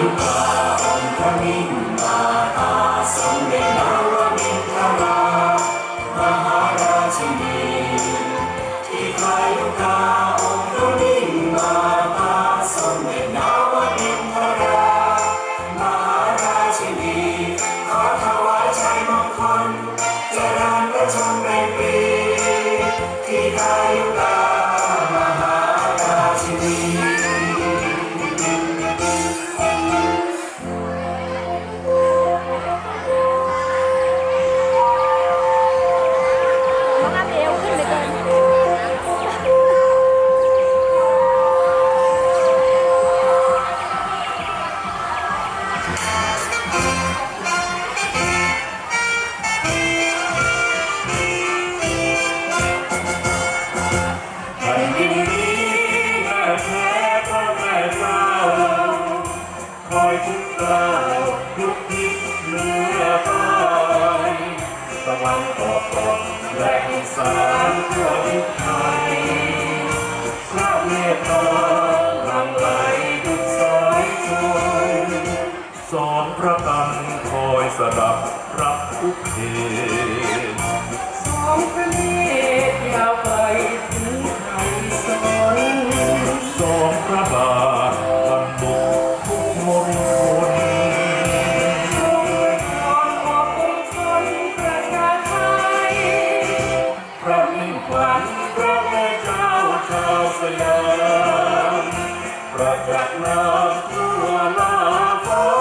ยุกา กล้าทุกทิศเหนือใต้ตะวันตกตกแหล่งสารทั่วทิศไทยพระเมตตาหลั่งไหลดุจสายชนสอนพระกันคอยสดับรับทุกเหตุสองพระเนากลับนาเพื่อลาฟ้า